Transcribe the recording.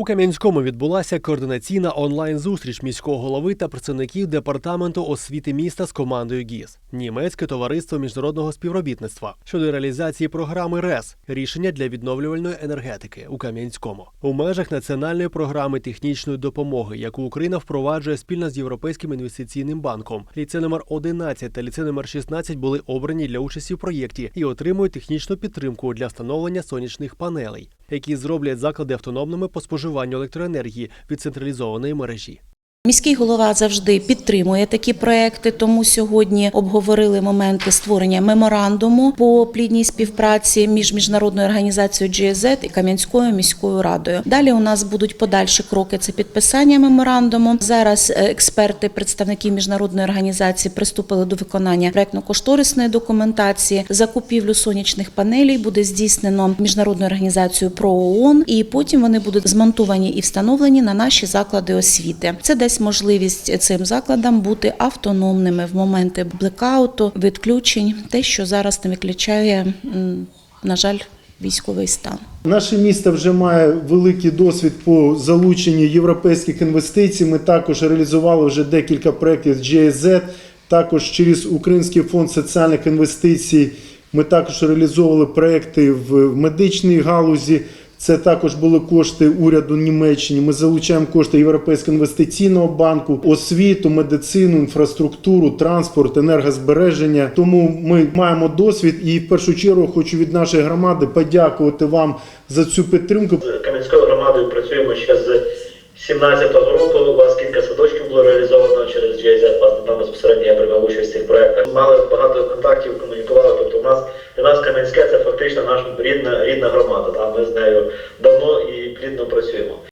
У Кам'янському відбулася координаційна онлайн-зустріч міського голови та працівників департаменту освіти міста з командою ГІС Німецьке товариство міжнародного співробітництва щодо реалізації програми РЕС рішення для відновлювальної енергетики у Кам'янському у межах національної програми технічної допомоги, яку Україна впроваджує спільно з Європейським інвестиційним банком. Ліцей номер 11 та ліцей номер 16 були обрані для участі в проєкті і отримують технічну підтримку для встановлення сонячних панелей, які зроблять заклади автономними по споживанню електроенергії від централізованої мережі. Міський голова завжди підтримує такі проекти, тому сьогодні обговорили моменти створення меморандуму по плідній співпраці між міжнародною організацією GIZ і Кам'янською міською радою. Далі у нас будуть подальші кроки. Це підписання меморандуму. Зараз е, експерти, представники міжнародної організації приступили до виконання проектно-кошторисної документації. Закупівлю сонячних панелей буде здійснено міжнародною організацією ПРООН, і потім вони будуть змонтовані і встановлені на наші заклади освіти. Це дасть можливість цим закладам бути автономними в моменти блекауту, відключень, те, що зараз не виключає, на жаль, військовий стан. Наше місто вже має великий досвід по залученню європейських інвестицій. Ми також реалізували вже декілька проєктів з GIZ, також через Український фонд соціальних інвестицій. Ми також реалізовували проєкти в медичній галузі. Це також були кошти уряду Німеччини. Ми залучаємо кошти Європейського інвестиційного банку, освіту, медицину, інфраструктуру, транспорт, енергозбереження. Тому ми маємо досвід, і в першу чергу хочу від нашої громади подякувати вам за цю підтримку. Кам'янською громадою працюємо ще з 17-го року. У вас кілька садочків було реалізовано через GIZ, власне, безпосередньо нас це фактично наша рідна, рідна громада. Там ми з нею давно і плідно працюємо.